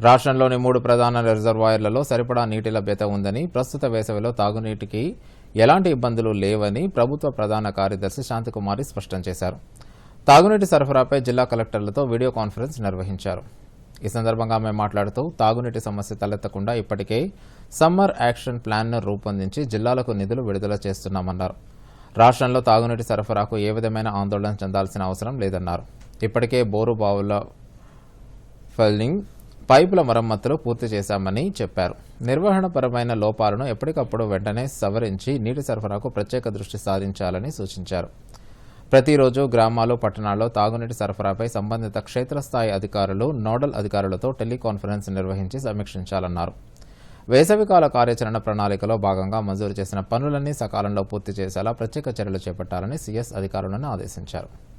రాష్ట్రంలోని మూడు ప్రధాన రిజర్వాయర్లలో సరిపడా నీటి లభ్యత ఉందని ప్రస్తుత వేసవిలో తాగునీటికి ఎలాంటి ఇబ్బందులు లేవని ప్రభుత్వ ప్రధాన కార్యదర్శి శాంతికుమారి స్పష్టం చేశారు. తాగునీటి సరఫరాపై జిల్లా కలెక్టర్లతో వీడియో కాన్ఫరెన్స్ నిర్వహించారు. ఈ సందర్భంగా ఆమె మాట్లాడుతూ తాగునీటి సమస్య తలెత్తకుండా ఇప్పటికే సమ్మర్ యాక్షన్ ప్లాన్ను రూపొందించి జిల్లాలకు నిధులు విడుదల చేస్తున్నామన్నారు. రాష్ట్రంలో తాగునీటి సరఫరాకు ఏ విధమైన ఆందోళన చెందాల్సిన అవసరం లేదన్నారు. ఇప్పటికే బోరు బావుల ఫెల్డింగ్ పైపుల మరమ్మతులు పూర్తి చేశామని చెప్పారు. నిర్వహణపరమైన లోపాలను ఎప్పటికప్పుడు వెంటనే సవరించి నీటి సరఫరాకు ప్రత్యేక దృష్టి సాధించాలని సూచించారు. ప్రతిరోజు గ్రామాలు పట్టణాల్లో తాగునీటి సరఫరాపై సంబంధిత క్షేత్రస్థాయి అధికారులు నోడల్ అధికారులతో టెలికాన్ఫరెన్స్ నిర్వహించి సమీక్షించాలన్నారు. వేసవికాల కార్యాచరణ ప్రణాళికలో భాగంగా మంజూరు చేసిన పనులన్నీ సకాలంలో పూర్తి చేసేలా ప్రత్యేక చర్యలు చేపట్టాలని సీఎస్ అధికారులను ఆదేశించారు.